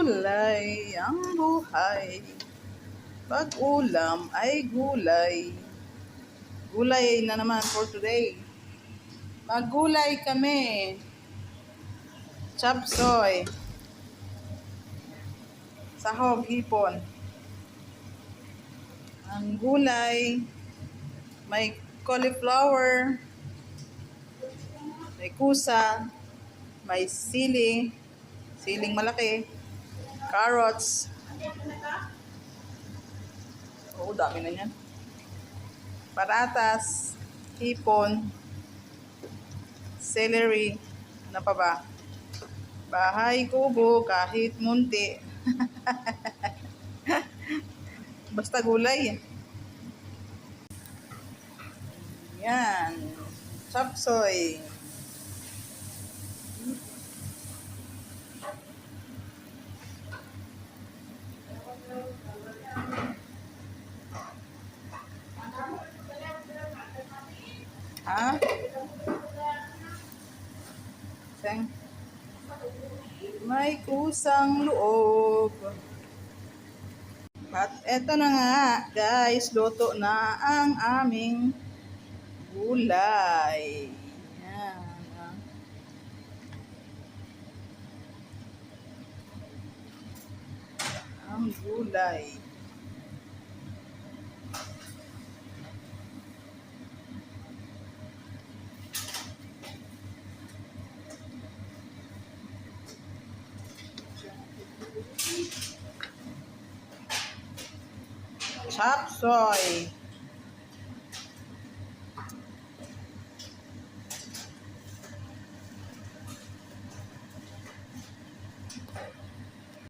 gulay ang buhay. Pag ulam ay gulay. Gulay na naman for today. Maggulay kami. Chop soy. Sahog, hipon. Ang gulay, may cauliflower, may kusa, may sili, siling malaki, carrots. Oo, dami na yan. Patatas, hipon, celery, ano pa ba? Bahay kubo, kahit munti. Basta gulay. Yan. Chop Ha? Seng? May kusang loob. At eto na nga, guys, luto na ang aming gulay. Yan. ah. Ang gulay. সাত ছয়